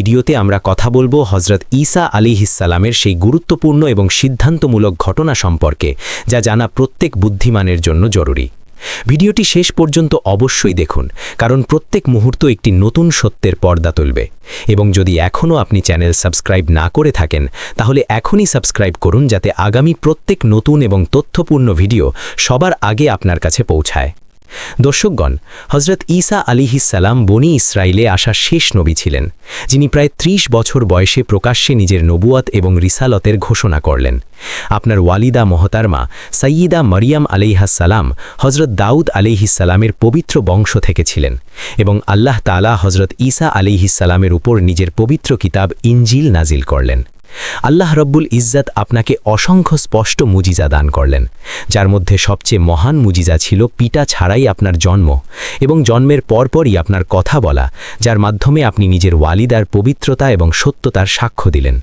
ভিডিওতে আমরা কথা বলব হজরত ঈসা আলিহিসালামের সেই গুরুত্বপূর্ণ এবং সিদ্ধান্তমূলক ঘটনা সম্পর্কে, যা জানা প্রত্যেক বুদ্ধিমানের জন্য জরুরি। ভিডিওটি শেষ পর্যন্ত অবশ্যই দেখুন, কারণ প্রত্যেক মুহূর্ত একটি নতুন সত্যের পর্দা তুলবে। এবং যদি এখনও আপনি চ্যানেল সাবস্ক্রাইব না করে থাকেন, তাহলে এখনই সাবস্ক্রাইব করুন যাতে আগামী প্রত্যেক নতুন এবং তথ্যপূর্ণ ভিডিও সবার আগে আপনার কাছে পৌঁছায়। দর্শকগণ হজরত ঈসা আলিহিসাল্লাম বনি ইসরায়েলে আসা শেষ নবী ছিলেন, যিনি প্রায় ত্রিশ বছর বয়সে প্রকাশ্যে নিজের নবুয়াত এবং রিসালতের ঘোষণা করলেন। আপনার ওয়ালিদা মহতারমা সঈদা মরিয়াম আলিহাসাল্লাম হজরত দাউদ আলিহিসাল্লামের পবিত্র বংশ থেকে ছিলেন এবং আল্লাহ তালা হজরত ঈসা আলিহিসাল্লামের উপর নিজের পবিত্র কিতাব ইঞ্জিল নাজিল করলেন। আল্লাহ রব্বুল ইজ্জাত আপনাকে অসংখ্য স্পষ্ট মুজিজা দান করলেন, যার মধ্যে সবচেয়ে মহান মুজিজা ছিল পিতা ছাড়াই আপনার জন্ম এবং জন্মের পরপরই আপনার কথা বলা, যার মাধ্যমে আপনি নিজের ওয়ালিদার পবিত্রতা এবং সত্যতার সাক্ষ্য দিলেন।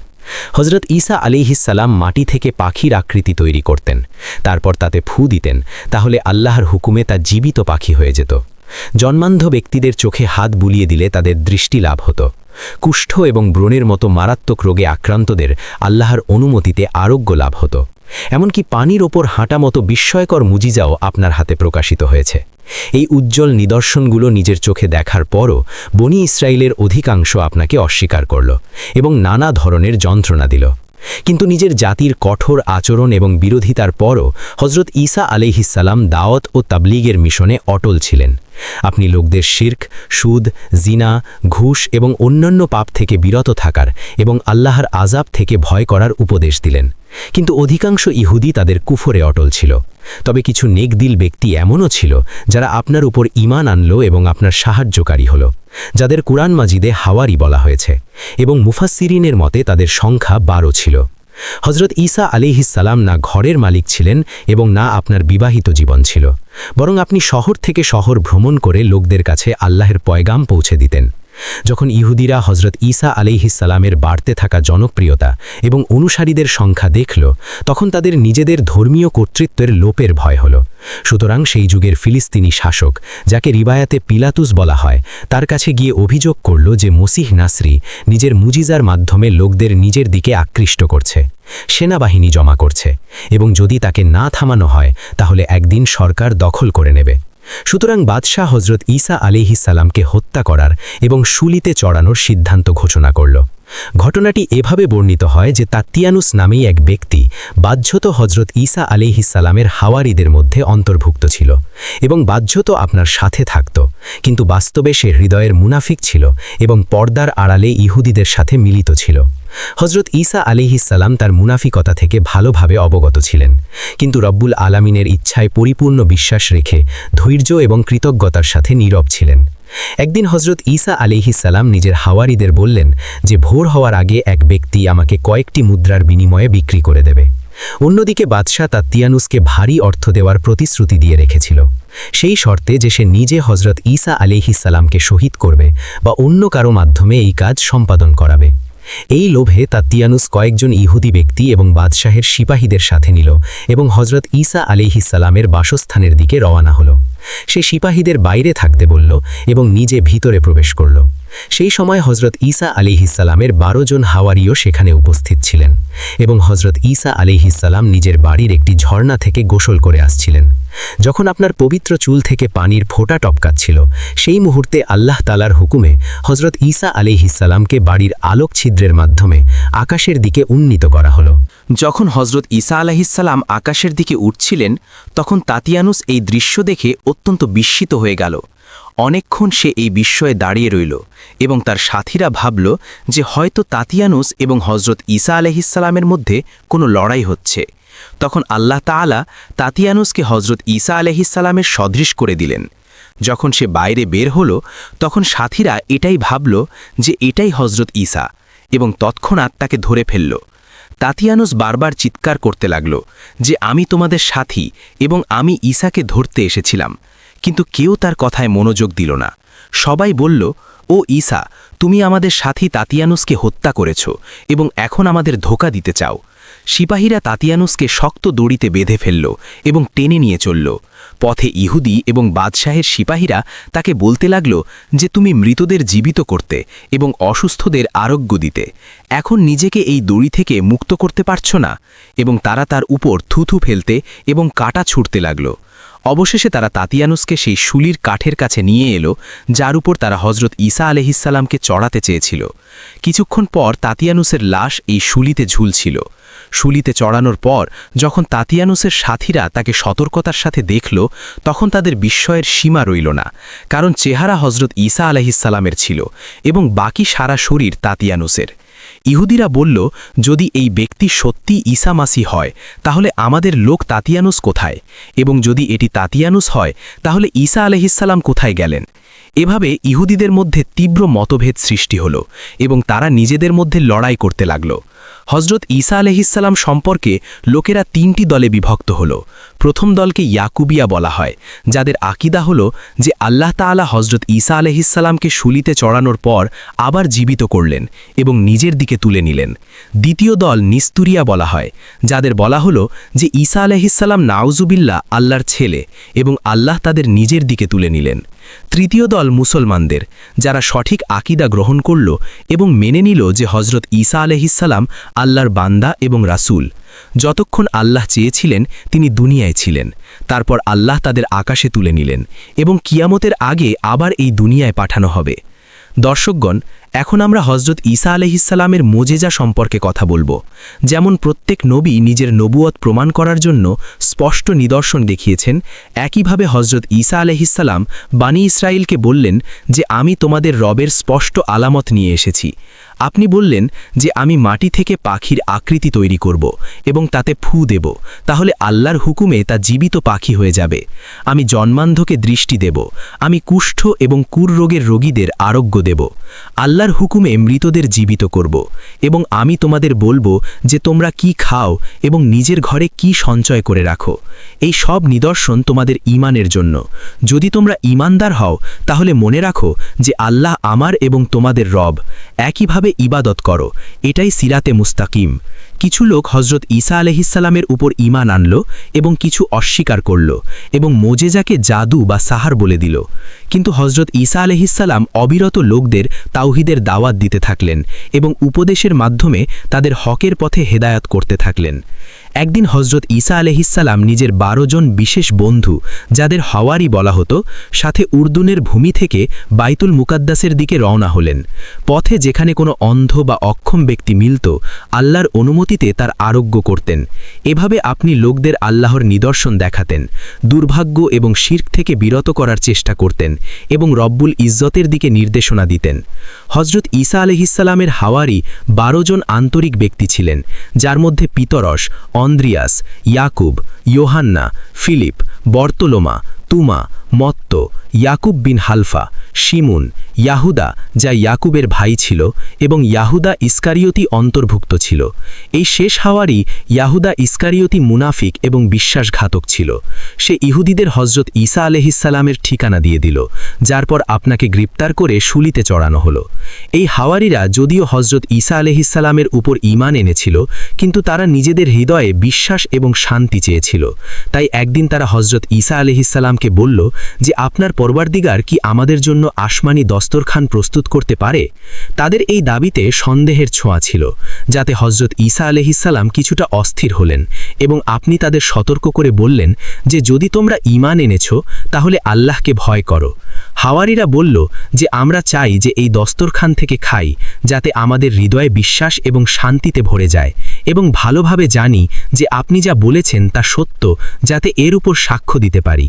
হজরত ঈসা আলিহিসাল্লাম মাটি থেকে পাখির আকৃতি তৈরি করতেন, তারপর তাতে ফু দিতেন, তাহলে আল্লাহর হুকুমে তা জীবিত পাখি হয়ে যেত। জন্মান্ধ ব্যক্তিদের চোখে হাত বুলিয়ে দিলে তাদের দৃষ্টি লাভ হতো। কুষ্ঠ এবং ব্রণের মতো মারাত্মক রোগে আক্রান্তদের আল্লাহর অনুমতিতে আরোগ্য লাভ হতো। এমনকি পানির ওপর হাঁটা মতো বিস্ময়কর মুজিজাও আপনার হাতে প্রকাশিত হয়েছে। এই উজ্জ্বল নিদর্শনগুলো নিজের চোখে দেখার পরও বনি ইসরায়েলের অধিকাংশ আপনাকে অস্বীকার করল এবং নানা ধরনের যন্ত্রণা দিল। কিন্তু নিজের জাতির কঠোর আচরণ এবং বিরোধিতার পরও হজরত ঈসা আলিহিসাল্লাম দাওয়াত ও তাবলিগের মিশনে অটল ছিলেন। আপনি লোকদের শির্ক, সুদ, জিনা, ঘুষ এবং অন্যান্য পাপ থেকে বিরত থাকার এবং আল্লাহর আজাব থেকে ভয় করার উপদেশ দিলেন। কিন্তু অধিকাংশ ইহুদি তাদের কুফরে অটল ছিল। তবে কিছু নেকদিল ব্যক্তি এমনও ছিল যারা আপনার উপর ইমান আনল এবং আপনার সাহায্যকারী হল, যাদের কুরআন মাজিদে হাওয়ারি বলা হয়েছে এবং মুফাসিরিনের মতে তাদের সংখ্যা বারো ছিল। হজরত ঈসা আলিহিসাল্লাম না ঘরের মালিক ছিলেন এবং না আপনার বিবাহিত জীবন ছিল, বরং আপনি শহর থেকে শহর ভ্রমণ করে লোকদের কাছে আল্লাহের পয়গাম পৌঁছে দিতেন। যখন ইহুদিরা হজরত ঈসা আলিহিসাল্লামের বাড়তে থাকা জনপ্রিয়তা এবং অনুসারীদের সংখ্যা দেখল, তখন তাদের নিজেদের ধর্মীয় কর্তৃত্বের লোপের ভয় হল। সুতরাং সেই যুগের ফিলিস্তিনি শাসক, যাকে রিবায়াতে পিলাতুস বলা হয়, তার কাছে গিয়ে অভিযোগ করল যে মসিহ নাসরি নিজের মুজিজার মাধ্যমে লোকদের নিজের দিকে আকৃষ্ট করছে, সেনাবাহিনী জমা করছে এবং যদি তাকে না থামানো হয়, তাহলে একদিন সরকার দখল করে নেবে। সুতরাং বাদশাহ হজরত ঈসা আলিহিসাল্লামকে হত্যা করার এবং শুলিতে চড়ানোর সিদ্ধান্ত ঘোষণা করল। ঘটনাটি এভাবে বর্ণিত হয় যে তাত্তিয়ানুস নামেই এক ব্যক্তি বাহ্যত হজরত ঈসা আলিহিসাল্লামের হাওয়ারিদের মধ্যে অন্তর্ভুক্ত ছিল এবং বাহ্যত আপনার সাথে থাকত, কিন্তু বাস্তবে সে হৃদয়ের মুনাফিক ছিল এবং পর্দার আড়ালে ইহুদিদের সাথে মিলিত ছিল। হজরত ঈসা আলিহিসাল্লাম তার মুনাফিকতা থেকে ভালোভাবে অবগত ছিলেন। কিন্তু রব্বুল আলামিনের ইচ্ছায় পরিপূর্ণ বিশ্বাস রেখে ধৈর্য এবং কৃতজ্ঞতার সাথে নীরব ছিলেন। একদিন হজরত ঈসা আলিহিসাল্লাম নিজের হাওয়ারিদের বললেন যে, ভোর হওয়ার আগে এক ব্যক্তি আমাকে কয়েকটি মুদ্রার বিনিময়ে বিক্রি করে দেবে। অন্যদিকে বাদশাহ তাত্তিয়ানুসকে ভারী অর্থ দেওয়ার প্রতিশ্রুতি দিয়ে রেখেছিল। সেই শর্তে যে সে নিজে হজরত ঈসা আলিহিসাল্লামকে শহীদ করবে বা অন্য কারও মাধ্যমে এই কাজ সম্পাদন করাবে। এই লোভে তাতিয়ানুস কয়েকজন ইহুদি ব্যক্তি এবং বাদশাহের সিপাহীদের সাথে নিল এবং হজরত ঈসা আলিহিসালামের বাসস্থানের দিকে রওয়ানা হল। সে সিপাহীদের বাইরে থাকতে বলল এবং নিজে ভিতরে প্রবেশ করল। সেই সময় হজরত ঈসা আলিহিসাল্লামের বারো জন হাওয়ারিও সেখানে উপস্থিত ছিলেন এবং হজরত ঈসা আলিহিসাল্লাম নিজের বাড়ির একটি ঝর্ণা থেকে গোসল করে আসছিলেন। যখন আপনার পবিত্র চুল থেকে পানির ফোঁটা টপকাচ্ছিল, সেই মুহূর্তে আল্লাহ তালার হুকুমে হজরত ঈসা আলিহিসাল্লামকে বাড়ির আলোক ছিদ্রের মাধ্যমে আকাশের দিকে উন্নীত করা হলো। যখন হজরত ঈসা আলাহিসাল্লাম আকাশের দিকে উঠছিলেন, তখন তাতিয়ানুস এই দৃশ্য দেখে অত্যন্ত বিস্মিত হয়ে গেল। অনেকক্ষণ সে এই বিস্ময়ে দাঁড়িয়ে রইল এবং তার সাথীরা ভাবল যে হয়তো তাতিয়ানুস এবং হজরত ঈসা আলহিসাল্লামের মধ্যে কোনো লড়াই হচ্ছে। তখন আল্লাহ তাআলা তাতিয়ানুসকে হজরত ঈসা আলহিসাল্লামের সদৃশ করে দিলেন। যখন সে বাইরে বের হল, তখন সাথীরা এটাই ভাবল যে এটাই হজরত ঈসা এবং তৎক্ষণাৎ তাকে ধরে ফেলল। তাতিয়ানুস বারবার চিৎকার করতে লাগল যে, আমি তোমাদের সাথী এবং আমি ঈসাকে ধরতে এসেছিলাম। কিন্তু কেউ তার কথায় মনোযোগ দিল না। সবাই বলল, ও ঈসা, তুমি আমাদের সাথী তাতিয়ানুসকে হত্যা করেছ এবং এখন আমাদের ধোকা দিতে চাও। সিপাহীরা তাতিয়ানুসকে শক্ত দড়িতে বেঁধে ফেলল এবং টেনে নিয়ে চলল। পথে ইহুদি এবং বাদশাহের সিপাহীরা তাকে বলতে লাগল যে, তুমি মৃতদের জীবিত করতে এবং অসুস্থদের আরোগ্য দিতে। এখন নিজেকে এই দড়ি থেকে মুক্ত করতে পারছ না। এবং তারা তার উপর থুথু ফেলতে এবং কাটা ছুটতে লাগল। অবশেষে তারা তাতিয়ানুসকে সেই শুলির কাঠের কাছে নিয়ে এলো, যার উপর তারা হজরত ঈসা আলহিসাল্লামকে চড়াতে চেয়েছিল। কিছুক্ষণ পর তাতিয়ানুসের লাশ এই শুলিতে ঝুলছিল। শুলিতে চড়ানোর পর যখন তাতিয়ানুসের সাথীরা তাকে সতর্কতার সাথে দেখল, তখন তাদের বিস্ময়ের সীমা রইল না, কারণ চেহারা হজরত ঈসা আলহিসাল্লামের ছিল এবং বাকি সারা শরীর তাতিয়ানুসের। ইহুদিরা বলল, যদি এই ব্যক্তি সত্যি মাসি হয়, তাহলে আমাদের লোক তাতিয়ানুস কোথায়? এবং যদি এটি তাতিয়ানুস হয়, তাহলে ঈসা আলহিসাল্লাম কোথায় গেলেন? এভাবে ইহুদিদের মধ্যে তীব্র মতভেদ সৃষ্টি হল এবং তারা নিজেদের মধ্যে লড়াই করতে লাগল। হজরত ঈসা আলহিসাল্লাম সম্পর্কে লোকেরা তিনটি দলে বিভক্ত হল। প্রথম দলকে ইয়াকুবিয়া বলা হয়, যাদের আকিদা হল যে আল্লাহ তাআলা হজরত ঈসা আলহিসাল্লামকে শুলিতে চড়ানোর পর আবার জীবিত করলেন এবং নিজের দিকে তুলে নিলেন। দ্বিতীয় দল নিস্তুরিয়া বলা হয়, যাদের বলা হলো যে ঈসা আলহিসাল্লাম নাউজুবিল্লা আল্লাহর ছেলে এবং আল্লাহ তাদের নিজের দিকে তুলে নিলেন। তৃতীয় দল মুসলমানদের, যারা সঠিক আকিদা গ্রহণ করল এবং মেনে নিল যে হজরত ঈসা আলহিসাল্লাম আল্লাহর বান্দা এবং রাসুল। যতক্ষণ আল্লাহ চেয়েছিলেন, তিনি দুনিয়ায় ছিলেন। তারপর আল্লাহ তাদের আকাশে তুলে নিলেন এবং কিয়ামতের আগে আবার এই দুনিয়ায় পাঠানো হবে। দর্শকগণ এখন আমরা হজরত ঈসা আলহিসাল্লামের মোজেজা সম্পর্কে কথা বলব। যেমন প্রত্যেক নবী নিজের নবুয়ত প্রমাণ করার জন্য স্পষ্ট নিদর্শন দেখিয়েছেন, একইভাবে হজরত ঈসা আলহিসাল্লাম বানী ইসরায়েলকে বললেন যে, আমি তোমাদের রবের স্পষ্ট আলামত নিয়ে এসেছি। আপনি বললেন যে, আমি মাটি থেকে পাখির আকৃতি তৈরি করব এবং তাতে ফু দেব। তাহলে আল্লাহর হুকুমে তা জীবিত পাখি হয়ে যাবে। আমি জন্মান্ধকে দৃষ্টি দেব। আমি কুষ্ঠ এবং কুর রোগের রোগীদের আরোগ্য দেব। আল্লাহর হুকুমে মৃতদের জীবিত করব এবং আমি তোমাদের বলব যে তোমরা কি খাও এবং নিজের ঘরে কি সঞ্চয় করে রাখো। এই সব নিদর্শন তোমাদের ইমানের জন্য। যদি তোমরা ইমানদার হও, তাহলে মনে রাখো যে আল্লাহ আমার এবং তোমাদের রব। একইভাবে ইবাদত করো। এটাই সিরাতে মুস্তাকিম। কিছু লোক হজরত ঈসা আলহিসাল্লামের উপর ইমান আনল এবং কিছু অস্বীকার করল এবং মোজেজাকে জাদু বা সাহার বলে দিল। কিন্তু হজরত ঈসা আলহিসাল্লাম অবিরত লোকদের তাওহিদের দাওয়াত দিতে থাকলেন এবং উপদেশের মাধ্যমে তাদের হকের পথে হেদায়াত করতে থাকলেন। একদিন হজরত ঈসা আলহিসাল্লাম নিজের বারো জন বিশেষ বন্ধু, যাদের হাওয়ারি বলা হতো, সাথে উর্দুনের ভূমি থেকে বাইতুল মুকাদ্দাসের দিকে রওনা হলেন। পথে যেখানে কোনো অন্ধ বা অক্ষম ব্যক্তি মিলত, আল্লাহর অনুমতিতে তার আরোগ্য করতেন। এভাবে আপনি লোকদের আল্লাহর নিদর্শন দেখাতেন, দুর্ভাগ্য এবং শির্ক থেকে বিরত করার চেষ্টা করতেন এবং রব্বুল ইজ্জতের দিকে নির্দেশনা দিতেন। হজরত ঈসা আলহিসাল্লামের হাওয়ারি বারো জন আন্তরিক ব্যক্তি ছিলেন, যার মধ্যে পিতরস অন্দ্রিয়াস ইয়াকুব ইয়োহান্না ফিলিপ বর্তলোমা তুমা মত্ত ইয়াকুব বিন হালফা শিমুন ইয়াহুদা, যা ইয়াকুবের ভাই ছিল, এবং ইয়াহুদা ইস্কারিয়তি অন্তর্ভুক্ত ছিল। এই শেষ হাওয়ারই ইয়াহুদা ইস্কারিয়তি মুনাফিক এবং বিশ্বাসঘাতক ছিল। সে ইহুদিদের হজরত ঈসা আলহিসাল্লামের ঠিকানা দিয়ে দিল, যার পর আপনাকে গ্রেপ্তার করে শুলিতে চড়ানো হলো। এই হাওয়ারিরা যদিও হজরত ঈসা আলহিসাল্লামের উপর ইমান এনেছিল, কিন্তু তারা নিজেদের হৃদয়ে বিশ্বাস এবং শান্তি চেয়েছিল। তাই একদিন তারা হজরত ঈসা আলহিসাল্লামকে বলল যে, আপনার পরবারদিগার কি আমাদের জন্য আসমানি দস্তরখান প্রস্তুত করতে পারে, তাদের এই দাবিতে সন্দেহের ছোঁয়া ছিল, যাতে হজরত ঈসা আলহিসাল্লাম কিছুটা অস্থির হলেন এবং আপনি তাদের সতর্ক করে বললেন যে, যদি তোমরা ইমান এনেছ, তাহলে আল্লাহকে ভয় করো। হাওয়ারিরা বলল যে আমরা চাই যে এই দস্তরখান থেকে খাই, যাতে আমাদের হৃদয়ে বিশ্বাস এবং শান্তিতে ভরে যায়। এবং ভালোভাবে জানি যে আপনি যা বলেছেন তা সত্য, যাতে এর উপর সাক্ষ্য দিতে পারি।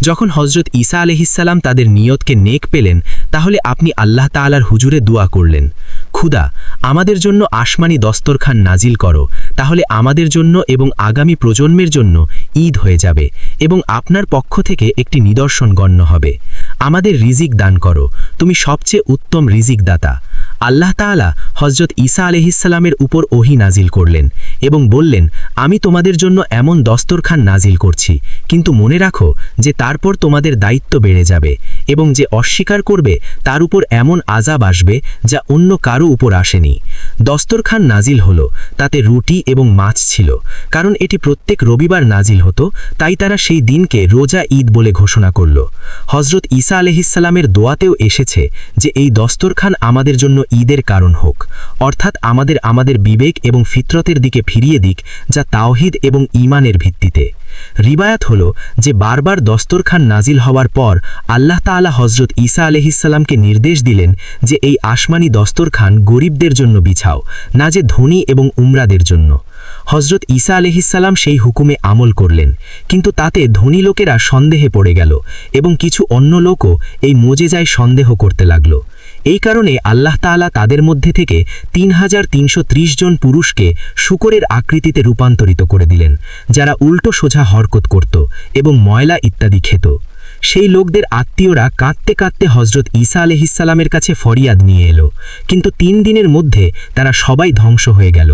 যখন হজরত ঈসা আলহিসাল্লাম তাদের নিয়তকে নেক পেলেন, তাহলে আপনি আল্লাহ তালার হুজুরে দোয়া করলেন। খুদা আমাদের জন্য আসমানি দস্তরখান নাজিল করো, তাহলে আমাদের জন্য এবং আগামী প্রজন্মের জন্য ঈদ হয়ে যাবে এবং আপনার পক্ষ থেকে একটি নিদর্শন গণ্য হবে। আমাদের রিজিক দান করো, তুমি সবচেয়ে উত্তম রিজিক দাতা আল্লাহ তাআলা হজরত ঈসা আলহিসাল্লামের উপর ওহি নাজিল করলেন এবং বললেন, আমি তোমাদের জন্য এমন দস্তরখান নাজিল করছি, কিন্তু মনে রাখো যে তারপর তোমাদের দায়িত্ব বেড়ে যাবে এবং যে অস্বীকার করবে তার উপর এমন আজাব আসবে যা অন্য কারও উপর আসেনি। দস্তরখান নাজিল হলো, তাতে রুটি এবং মাছ ছিল, কারণ এটি প্রত্যেক রবিবার নাজিল হতো, তাই তারা সেই দিনকে রোজা ঈদ বলে ঘোষণা করল। হজরত ঈসা আলহিসাল্লামের দোয়াতেও এসেছে যে, এই দস্তরখান আমাদের জন্য ঈদের কারণ হোক। অর্থাৎ আমাদের আমাদের বিবেক এবং ফিতরতের দিকে ফিরিয়ে দিক যা তাওহিদ এবং ঈমানের ভিত্তিতে। রিবায়াত হল যে বারবার দস্তরখান নাজিল হওয়ার পর আল্লাহ তাআলা হজরত ঈসা আলহিসাল্লামকে নির্দেশ দিলেন যে এই আসমানি দস্তরখান গরিবদের জন্য বিছাও, না যে ধনী এবং উমরাদের জন্য। হজরত ঈসা আলহিসাল্লাম সেই হুকুমে আমল করলেন, কিন্তু তাতে ধনী লোকেরা সন্দেহে পড়ে গেল এবং কিছু অন্য লোকও এই মোজেজায় সন্দেহ করতে লাগল। এই কারণে আল্লাহ তাআলা তাদের মধ্যে থেকে তিন হাজার তিনশো ত্রিশ জন পুরুষকে শুকরের আকৃতিতে রূপান্তরিত করে দিলেন, যারা উল্টো সোজা হরকত করত এবং ময়লা ইত্যাদি খেত। সেই লোকদের আত্মীয়রা কাঁদতে কাঁদতে হজরত ঈসা আলহিসাল্লামের কাছে ফরিয়াদ নিয়ে এলো, কিন্তু তিন দিনের মধ্যে তারা সবাই ধ্বংস হয়ে গেল।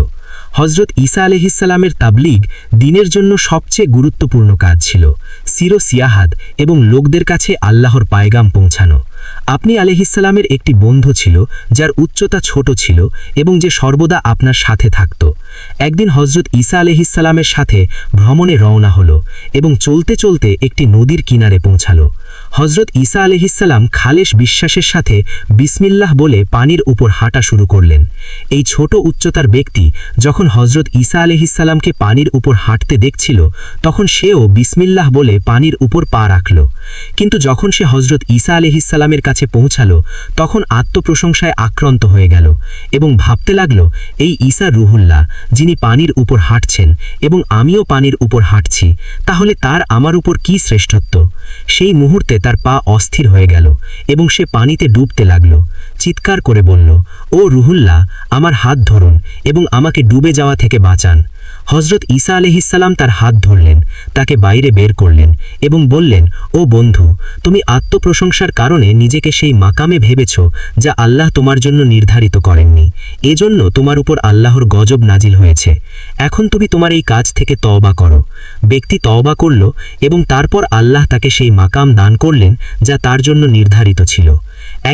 হজরত ঈসা আলহিসাল্লামের তাবলিগ দিনের জন্য সবচেয়ে গুরুত্বপূর্ণ কাজ ছিল, সিরো সিয়াহাদ এবং লোকদের কাছে আল্লাহর পায়গাম পৌঁছানো। আপনি আলিহিসাল্লামের একটি বন্ধু ছিল, যার উচ্চতা ছোট ছিল এবং যে সর্বদা আপনার সাথে থাকত। একদিন হজরত ঈসা আলিহিসাল্লামের সাথে ভ্রমণে রওনা হলো এবং চলতে চলতে একটি নদীর কিনারে পৌঁছালো। হজরত ঈসা আলহিসাল্লাম খালেশ বিশ্বাসের সাথে বিসমিল্লাহ বলে পানির উপর হাঁটা শুরু করলেন। এই ছোট উচ্চতার ব্যক্তি যখন হজরত ঈসা আলহিসাল্লামকে পানির উপর হাঁটতে দেখছিল, তখন সেও বিসমিল্লাহ বলে পানির উপর পা রাখল। কিন্তু যখন সে হজরত ঈসা আলহিসাল্লামের কাছে পৌঁছালো, তখন আত্মপ্রশংসায় আক্রান্ত হয়ে গেল এবং ভাবতে লাগল, এই ঈসা রুহুল্লাহ, যিনি পানির উপর হাঁটছেন এবং আমিও পানির উপর হাঁটছি, তাহলে তার আমার উপর কি শ্রেষ্ঠত্ব? সেই মুহূর্তে তার পা অস্থির হয়ে গেল এবং সে পানিতে ডুবতে লাগল। চিৎকার করে বলল, ও রুহুল্লাহ, আমার হাত ধরুন এবং আমাকে ডুবে যাওয়া থেকে বাঁচান। হজরত ঈসা আলহিসাল্লাম তার হাত ধরলেন, তাকে বাইরে বের করলেন এবং বললেন, ও বন্ধু, তুমি আত্মপ্রশংসার কারণে নিজেকে সেই মাকামে ভেবেছ যা আল্লাহ তোমার জন্য নির্ধারিত করেননি। এজন্য তোমার উপর আল্লাহর গজব নাজিল হয়েছে। এখন তুমি তোমার এই কাজ থেকে তওবা করো। ব্যক্তি তওবা করল এবং তারপর আল্লাহ তাকে সেই মাকাম দান করলেন যা তার জন্য নির্ধারিত ছিল।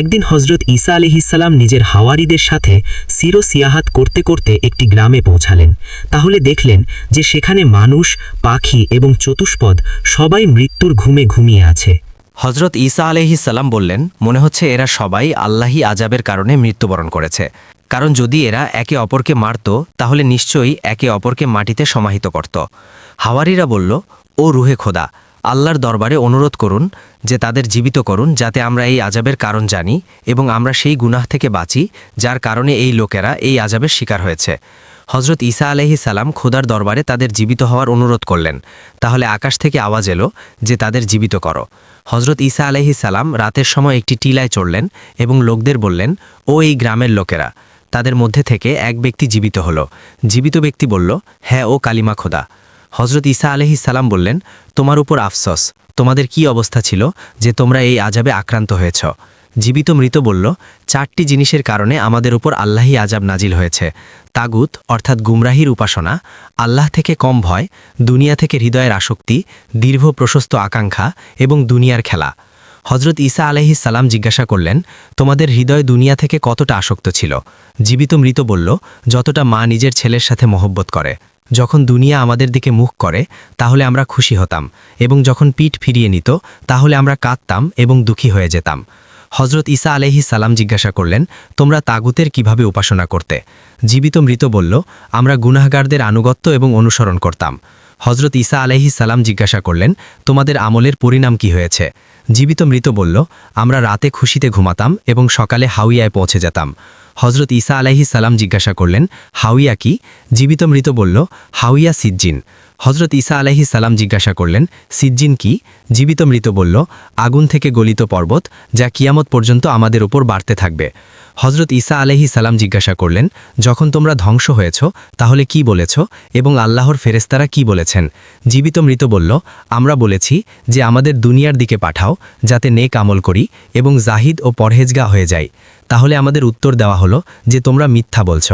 একদিন হজরত ঈসা আলিহিসাল্লাম নিজের হাওয়ারিদের সাথে সিরো সিয়াহাত করতে করতে একটি গ্রামে পৌঁছালেন। তাহলে দেখলেন যে সেখানে মানুষ, পাখি এবং চতুষ্পদ সবাই মৃত্যুর ঘুমে ঘুমিয়ে আছে। হজরত ঈসা আলহি সাল্লাম বললেন, মনে হচ্ছে এরা সবাই আল্লাহি আজাবের কারণে মৃত্যুবরণ করেছে। কারণ যদি এরা একে অপরকে মারত, তাহলে নিশ্চয়ই একে অপরকে মাটিতে সমাহিত করত। হাওয়ারিরা বলল, ও রুহে খোদা আল্লাহর দরবারে অনুরোধ করুন যে তাদের জীবিত করুন, যাতে আমরা এই আজাবের কারণ জানি এবং আমরা সেই গুনাহ থেকে বাঁচি, যার কারণে এই লোকেরা এই আজাবের শিকার হয়েছে। হজরত ঈসা আলহি সালাম খোদার দরবারে তাদের জীবিত হওয়ার অনুরোধ করলেন। তাহলে আকাশ থেকে আওয়াজ এলো যে তাদের জীবিত করো। হজরত ঈসা আলহি সালাম রাতের সময় একটি টিলায় চড়লেন এবং লোকদের বললেন, ও এই গ্রামের লোকেরা, তাদের মধ্যে থেকে এক ব্যক্তি জীবিত হলো। জীবিত ব্যক্তি বলল হ্যাঁ ও কালিমা খোদা। হজরত ঈসা আলহি সালাম বললেন, তোমার উপর আফসোস। তোমাদের কি অবস্থা ছিল যে তোমরা এই আজাবে আক্রান্ত হয়েছ? জীবিত মৃত বলল, চারটি জিনিসের কারণে আমাদের উপর আল্লাহি আজাব নাজিল হয়েছে। তাগুত, অর্থাৎ গুমরাহির উপাসনা, আল্লাহ থেকে কম ভয়, দুনিয়া থেকে হৃদয়ের আসক্তি, দীর্ঘ প্রশস্ত আকাঙ্ক্ষা এবং দুনিয়ার খেলা। হজরত ঈসা আলহি সালাম জিজ্ঞাসা করলেন, তোমাদের হৃদয় দুনিয়া থেকে কতটা আসক্ত ছিল? জীবিত মৃত বলল, যতটা মা নিজের ছেলের সাথে মহব্বত করে। যখন দুনিয়া আমাদের দিকে মুখ করে, তাহলে আমরা খুশি হতাম এবং যখন পিঠ ফিরিয়ে নিত, তাহলে আমরা কাঁদতাম এবং দুঃখী হয়ে যেতাম। হজরত ইসা আলহি সালাম জিজ্ঞাসা করলেন, তোমরা তাগুতের কীভাবে উপাসনা করতে? জীবিত মৃত বলল, আমরা গুনাহগারদের আনুগত্য এবং অনুসরণ করতাম। হজরত ঈসা আলহি সালাম জিজ্ঞাসা করলেন, তোমাদের আমলের পরিণাম কি হয়েছে? জীবিত মৃত বলল, আমরা রাতে খুশিতে ঘুমাতাম এবং সকালে হাউইয়ায় পৌঁছে যেতাম। হজরত ঈসা আলাইহি সালাম জিজ্ঞাসা করলেন হাউইয়া কি? জীবিত মৃত বলল হাউইয়া সিজ্জিন। হজরত ঈসা আলাহি সালাম জিজ্ঞাসা করলেন, সিজ্জিন কি? জীবিত মৃত বলল, আগুন থেকে গলিত পর্বত, যা কিয়ামত পর্যন্ত আমাদের উপর বাড়তে থাকবে। হজরত ঈসা আলহি সালাম জিজ্ঞাসা করলেন, যখন তোমরা ধ্বংস হয়েছ, তাহলে কি বলেছ এবং আল্লাহর ফেরেস্তারা কি বলেছেন? জীবিত মৃত বলল, আমরা বলেছি যে আমাদের দুনিয়ার দিকে পাঠাও, যাতে নেক আমল করি এবং জাহিদ ও পরহেজগা হয়ে যাই। তাহলে আমাদের উত্তর দেওয়া হলো যে তোমরা মিথ্যা বলছ।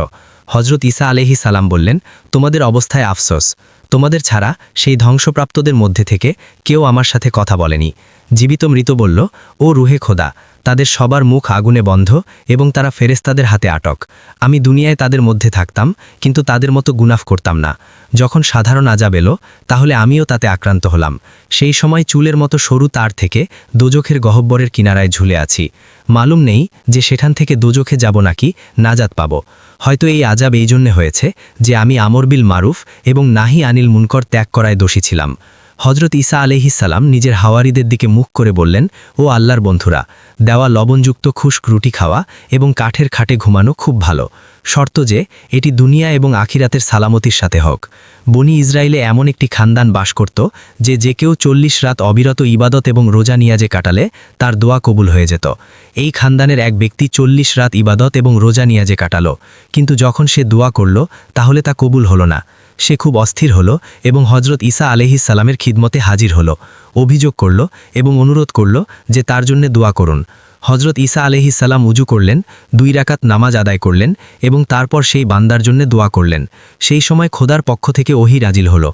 হজরত ঈসা আলহি সালাম বললেন, তোমাদের অবস্থায় আফসোস। তোমাদের ছাড়া সেই ধ্বংসপ্রাপ্তদের মধ্যে থেকে কেউ আমার সাথে কথা বলেনি। জীবিত মৃত বলল, ও রুহে খোদা, তাদের সবার মুখ আগুনে বন্ধ এবং তারা ফেরেস্তাদের হাতে আটক। আমি দুনিয়ায় তাদের মধ্যে থাকতাম, কিন্তু তাদের মতো গুনাফ করতাম না। যখন সাধারণ আজাব এলো, তাহলে আমিও তাতে আক্রান্ত হলাম। সেই সময় চুলের মতো সরু তার থেকে দোজখের গহব্বরের কিনারায় ঝুলে আছি। মালুম নেই যে সেখান থেকে দোজখে যাব নাকি নাজাত পাব। হয়তো এই আজাব এই জন্যে হয়েছে যে আমি আমরবিল মারুফ এবং নাহি আনিল মুনকর ত্যাগ করায় দোষী ছিলাম। হজরত ঈসা আলহিসাল্লাম নিজের হাওয়ারিদের দিকে মুখ করে বললেন, ও আল্লাহর বন্ধুরা, দেওয়া লবণযুক্ত খুশক রুটি খাওয়া এবং কাঠের খাটে ঘুমানো খুব ভালো। শর্ত যে, এটি দুনিয়া এবং আখিরাতের সালামতির সাথে হোক। বনি ইসরায়েলে এমন একটি খানদান বাস করত, যে যে কেউ চল্লিশ রাত অবিরত ইবাদত এবং রোজা নিয়াজে কাটালে তার দোয়া কবুল হয়ে যেত। এই খানদানের এক ব্যক্তি চল্লিশ রাত ইবাদত এবং রোজা নিয়াজে কাটালো, কিন্তু যখন সে দোয়া করল, তাহলে তা কবুল হলো না। সে খুব অস্থির হল এবং হজরত ঈসা সালামের খিদমতে হাজির হল। অভিযোগ করল এবং অনুরোধ করল যে তার জন্য দোয়া করুন। হজরত ঈসা আলহিস সালাম উজু করলেন, দুই রাকাত নামাজ আদায় করলেন এবং তারপর সেই বান্দার জন্য দোয়া করলেন। সেই সময় খোদার পক্ষ থেকে ওহি রাজিল হল।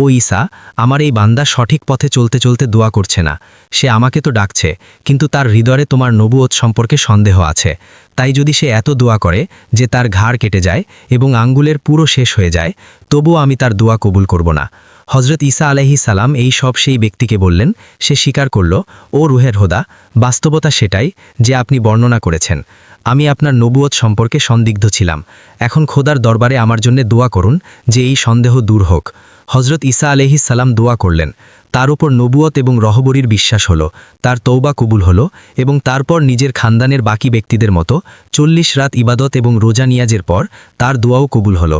ও ঈসা, আমার এই বান্দা সঠিক পথে চলতে চলতে দোয়া করছে না। সে আমাকে তো ডাকছে, কিন্তু তার হৃদয়ে তোমার নবুয়ত সম্পর্কে সন্দেহ আছে। তাই যদি সে এত দোয়া করে যে তার ঘাড় কেটে যায় এবং আঙ্গুলের পুরো শেষ হয়ে যায়, তবুও আমি তার দোয়া কবুল করব না। হজরত ঈসা আলহি সালাম এই সব সেই ব্যক্তিকে বললেন, সে স্বীকার করল, ও রুহের হোদা, বাস্তবতা সেটাই যে আপনি বর্ণনা করেছেন। আমি আপনার নবুয়ত সম্পর্কে সন্দিগ্ধ ছিলাম। এখন খোদার দরবারে আমার জন্য দোয়া করুন যে এই সন্দেহ দূর হোক। হজরত ঈসা আলহি সালাম দোয়া করলেন। তার উপর নবুয়ত এবং রহবরীর বিশ্বাস হলো, তার তৌবা কবুল হলো এবং তারপর নিজের খানদানের বাকি ব্যক্তিদের মতো চল্লিশ রাত ইবাদত এবং রোজা নিয়াজের পর তার দোয়াও কবুল হলো।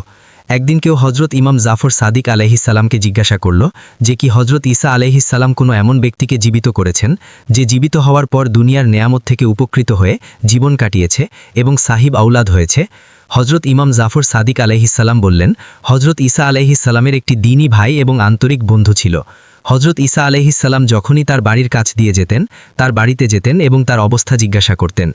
একদিন কেউ হজরত ইমাম জাফর সাদিক আলহিসাল্লামকে জিজ্ঞাসা করল যে কি হজরত ইসা আলহিসাল্লাম কোনো এমন ব্যক্তিকে জীবিত করেছেন যে জীবিত হওয়ার পর দুনিয়ার নেয়ামত থেকে উপকৃত হয়ে জীবন কাটিয়েছে এবং সাহিব আউলাদ হয়েছে? হজরত ইমাম জাফর সাদিক আলহিসাল্লাম বললেন হজরত ঈসা আলহিসাল্লামের একটি দিনী ভাই এবং আন্তরিক বন্ধু ছিল। হজরত ঈসা আলহিসাল্লাম যখনই তার বাড়ির কাছ দিয়ে যেতেন, তার বাড়িতে যেতেন এবং তার অবস্থা জিজ্ঞাসা করতেন।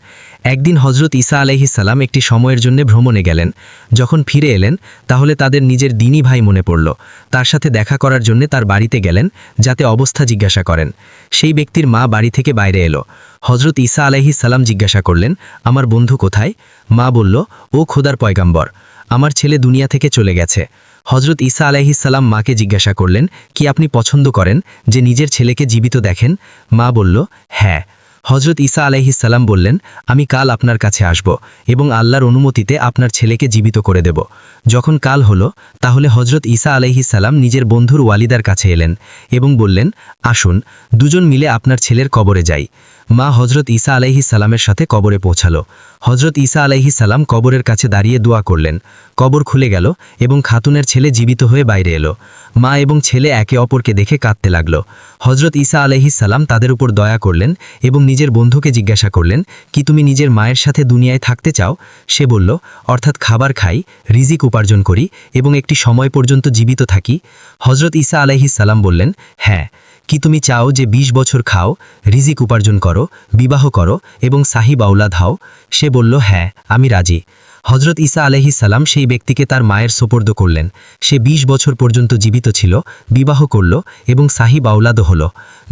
একদিন হজরত ঈসা আলহিসাল্লাম একটি সময়ের জন্য ভ্রমণে গেলেন। যখন ফিরে এলেন, তাহলে তাদের নিজের দিনী ভাই মনে পড়ল। তার সাথে দেখা করার জন্য তার বাড়িতে গেলেন, যাতে অবস্থা জিজ্ঞাসা করেন। সেই ব্যক্তির মা বাড়ি থেকে বাইরে এলো। হজরত ঈসা আলাইহি সালাম জিজ্ঞাসা করলেন, আমার বন্ধু কোথায়? মা বলল, ও খোদার পয়গাম্বর, আমার ছেলে দুনিয়া থেকে চলে গেছে। হজরত ঈসা আলাইহিসাল্লাম মাকে জিজ্ঞাসা করলেন, কি আপনি পছন্দ করেন যে নিজের ছেলেকে জীবিত দেখেন? মা বলল হ্যাঁ। হজরত ঈসা আলাইহিসাল্লাম বললেন, আমি কাল আপনার কাছে আসব এবং আল্লাহর অনুমতিতে আপনার ছেলেকে জীবিত করে দেব। যখন কাল হলো, তাহলে হজরত ঈসা আলাইহিসাল্লাম নিজের বন্ধুর ওয়ালিদার কাছে এলেন এবং বললেন, আসুন, দুজন মিলে আপনার ছেলের কবরে যাই। মা হজরত ঈসা আলাইহি সালামের সাথে কবরে পৌঁছালো। হজরত ঈসা আলাইহি সালাম কবরের কাছে দাঁড়িয়ে দোয়া করলেন। কবর খুলে গেল এবং খাতুনের ছেলে জীবিত হয়ে বাইরে এলো। মা এবং ছেলে একে অপরকে দেখে কাঁদতে লাগল। হজরত ঈসা আলাইহি সালাম তাদের উপর দয়া করলেন এবং নিজের বন্ধুকে জিজ্ঞাসা করলেন, কি তুমি নিজের মায়ের সাথে দুনিয়ায় থাকতে চাও? সে বলল, অর্থাৎ খাবার খাই, রিজিক উপার্জন করি এবং একটি সময় পর্যন্ত জীবিত থাকি। হজরত ঈসা আলাইহি সালাম বললেন হ্যাঁ। কি তুমি চাও যে ২০ বছর খাও, রিজিক উপার্জন করো, বিবাহ করো এবং সাহিব আউলাদ হও? সে বলল হ্যাঁ আমি রাজি। হজরত ঈসা আলহি সালাম সেই ব্যক্তিকে তার মায়ের সোপর্দ করলেন। সে ২০ বছর পর্যন্ত জীবিত ছিল, বিবাহ করল এবং সাহিব আউলাদও হল।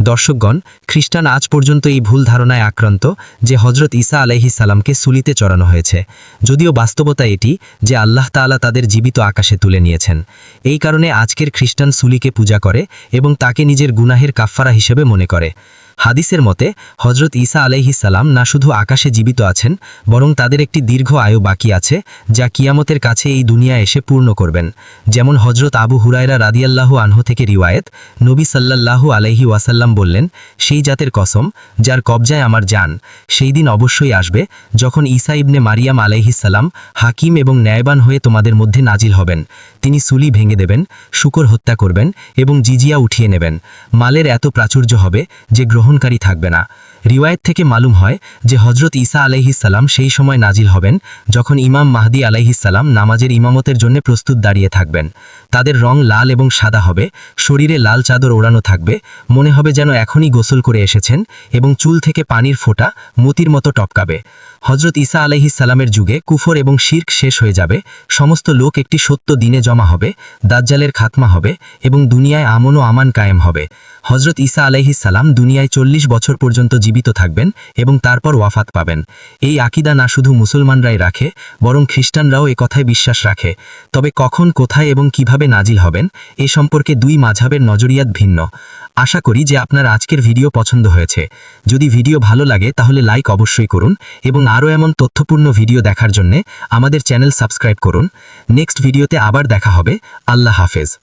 দর্শকগণ, খ্রিস্টান আজ পর্যন্ত এই ভুল ধারণায় আক্রান্ত যে হজরত ঈসা আলহি সালামকে সুলিতে চড়ানো হয়েছে। যদিও বাস্তবতা এটি যে আল্লাহ তাআলা তাদের জীবিত আকাশে তুলে নিয়েছেন। এই কারণে আজকের খ্রিস্টান সুলিকে পূজা করে এবং তাকে নিজের গুনাহের কাফফারা হিসেবে মনে করে। হাদিসের মতে হজরত ঈসা আলাইহিসাল্লাম না শুধু আকাশে জীবিত আছেন, বরং তাদের একটি দীর্ঘ আয়ু বাকি আছে, যা কিয়ামতের কাছে এই দুনিয়া এসে পূর্ণ করবেন। যেমন হজরত আবু হুরায়রা রাদিয়াল্লাহু আনহু থেকে রিওয়ায়েত, নবী সাল্লাল্লাহু আলাইহি ওয়াসাল্লাম বললেন, সেই জাতের কসম, যার কবজায় আমার যান সেই দিন অবশ্যই আসবে, যখন ঈসা ইবনে মারিয়াম আলাইহিসাল্লাম হাকিম এবং ন্যায়বান হয়ে তোমাদের মধ্যে নাজিল হবেন। তিনি সুলি ভেঙে দেবেন, শুকর হত্যা করবেন এবং জিজিয়া উঠিয়ে নেবেন। মালের এত প্রাচুর্য হবে যে গ্রহণকারী থাকবে না। রিওয়ায়েত থেকে মালুম হয় যে হজরত ঈসা আলাইহিসাল্লাম সেই সময় নাজিল হবেন যখন ইমাম মাহদি আলাইহিসাল্লাম নামাজের ইমামতের জন্য প্রস্তুত দাঁড়িয়ে থাকবেন। তাদের রং লাল এবং সাদা হবে, শরীরে লাল চাদর ওড়ানো থাকবে, মনে হবে যেন এখনই গোসল করে এসেছেন এবং চুল থেকে পানির ফোঁটা মতির মতো টপকাবে। হজরত ঈসা আলাইহিসাল্লামের যুগে কুফর এবং শির্ক শেষ হয়ে যাবে, সমস্ত লোক একটি সত্য দিনে জমা হবে, দাজ্জালের খাতমা হবে এবং দুনিয়ায় আমন ও আমান কায়েম হবে। হজরত ঈসা আলাইহিসাল্লাম দুনিয়ায় চল্লিশ বছর পর্যন্ত জীবিত থাকবেন এবং তারপর ওয়াফাত পাবেন। এই আকিদা না শুধু মুসলমানরাই রাখে, বরং খ্রিস্টানরাও এ কথায় বিশ্বাস রাখে। তবে কখন, কোথায় এবং কীভাবে নাজিল হবেন, এ সম্পর্কে দুই মাঝাবের নজরিয়াত ভিন্ন। আশা করি যে আপনার আজকের ভিডিও পছন্দ হয়েছে। যদি ভিডিও ভালো লাগে, তাহলে লাইক অবশ্যই করুন এবং আরও এমন তথ্যপূর্ণ ভিডিও দেখার জন্য আমাদের চ্যানেল সাবস্ক্রাইব করুন। নেক্সট ভিডিওতে আবার দেখা হবে। আল্লাহ হাফেজ।